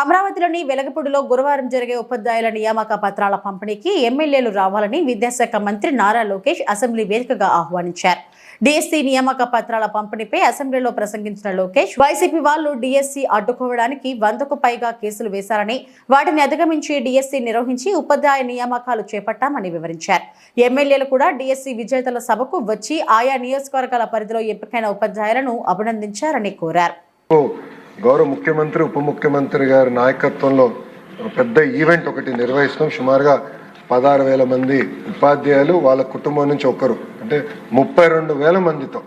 అమరావతిలోని వెలగపూడిలో గురువారం జరిగే ఉపాధ్యాయుల నియామక పత్రాల పంపిణీకి ఎమ్మెల్యేలు రావాలని విద్యాశాఖ మంత్రి నారా లోకేష్ అసెంబ్లీ వేదికగా ఆహ్వానించారు. డిఎస్సి నియామక పత్రాల పంపిణీపై అసెంబ్లీలో ప్రసంగించిన లోకేష్ వైసీపీ వాళ్ళు డిఎస్సి అడ్డుకోవడానికి వందకు పైగా కేసులు వేశారని వాటిని అధిగమించి డిఎస్సి నిర్వహించి ఉపాధ్యాయ నియామకాలు చేపట్టామని వివరించారు. ఎమ్మెల్యేలు కూడా డిఎస్సి విజేతల సభకు వచ్చి ఆయా నియోజకవర్గాల పరిధిలో ఎంపికైన ఉపాధ్యాయులను అభినందించారని కోరారు. గౌరవ ముఖ్యమంత్రి ఉప ముఖ్యమంత్రి గారి నాయకత్వంలో పెద్ద ఈవెంట్ ఒకటి నిర్వహిస్తాం సుమారుగా పదహారు వేల మంది ఉపాధ్యాయులు వాళ్ళ కుటుంబం నుంచి ఒకరు. అంటే ముప్పై రెండు వేల మందితో.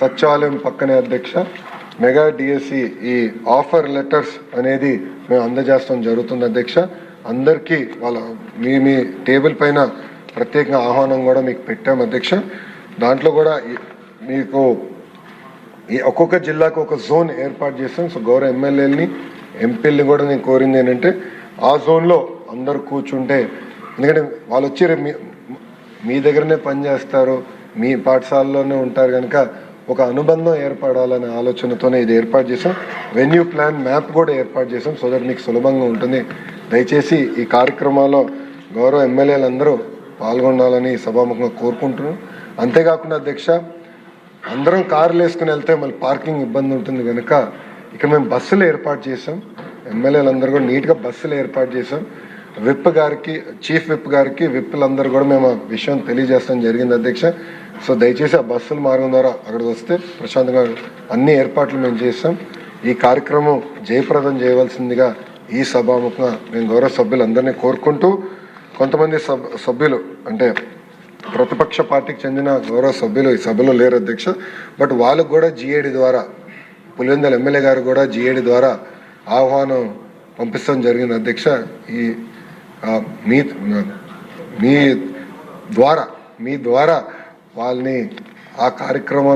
సచివాలయం పక్కనే అధ్యక్ష మెగా డిఎస్సి ఈ ఆఫర్ లెటర్స్ అనేది మేము అందజేస్తాం జరుగుతుంది అధ్యక్ష. అందరికీ వాళ్ళ మీ మీ టేబుల్ పైన ప్రత్యేకంగా ఆహ్వానం కూడా మీకు పెట్టాము అధ్యక్ష. దాంట్లో కూడా మీకు ఈ ఒక్కొక్క జిల్లాకు ఒక జోన్ ఏర్పాటు చేస్తాం సో గౌరవ ఎమ్మెల్యేలని ఎంపీలని కూడా నేను కోరింది ఏంటంటే ఆ జోన్లో అందరూ కూర్చుంటే ఎందుకంటే వాళ్ళు వచ్చి మీ మీ దగ్గరనే పనిచేస్తారు మీ పాఠశాలలోనే ఉంటారు కనుక ఒక అనుబంధం ఏర్పడాలనే ఆలోచనతోనే ఇది ఏర్పాటు చేసాం వెన్యూ ప్లాన్ మ్యాప్ కూడా ఏర్పాటు చేసాం సో దట్ మీకు సులభంగా ఉంటుంది. దయచేసి ఈ కార్యక్రమాల్లో గౌరవ ఎమ్మెల్యేలందరూ పాల్గొనాలని సభాముఖంగా కోరుకుంటున్నాను అంతేకాకుండా అధ్యక్ష అందరం కార్లు వేసుకుని వెళ్తే మళ్ళీ పార్కింగ్ ఇబ్బంది ఉంటుంది కనుక ఇక్కడ మేము బస్సులు ఏర్పాటు చేసాం ఎమ్మెల్యేలు అందరూ కూడా నీట్గా బస్సులు ఏర్పాటు చేసాం విప్ గారికి చీఫ్ విప్ గారికి విప్పులందరూ కూడా మేము ఆ విషయం తెలియజేస్తాం జరిగింది అధ్యక్ష. సో దయచేసి ఆ బస్సుల మార్గం ద్వారా అక్కడికి వస్తే ప్రశాంతంగా అన్ని ఏర్పాట్లు మేము చేస్తాం. ఈ కార్యక్రమం జయప్రదం చేయవలసిందిగా ఈ సభాముఖంగా మేము గౌరవ సభ్యులందరినీ కోరుకుంటూ కొంతమంది సభ్యులు అంటే ప్రతిపక్ష పార్టీకి చెందిన గౌరవ సభ్యులు ఈ సభలో లేరు అధ్యక్ష. బట్ వాళ్ళకు కూడా జిఏడి ద్వారా పులివెందల ఎమ్మెల్యే గారు కూడా జిఏడి ద్వారా ఆహ్వానం పంపిస్తాం జరిగింది అధ్యక్ష. ఈ మీ మీ ద్వారా మీ ద్వారా వాళ్ళని ఆ కార్యక్రమం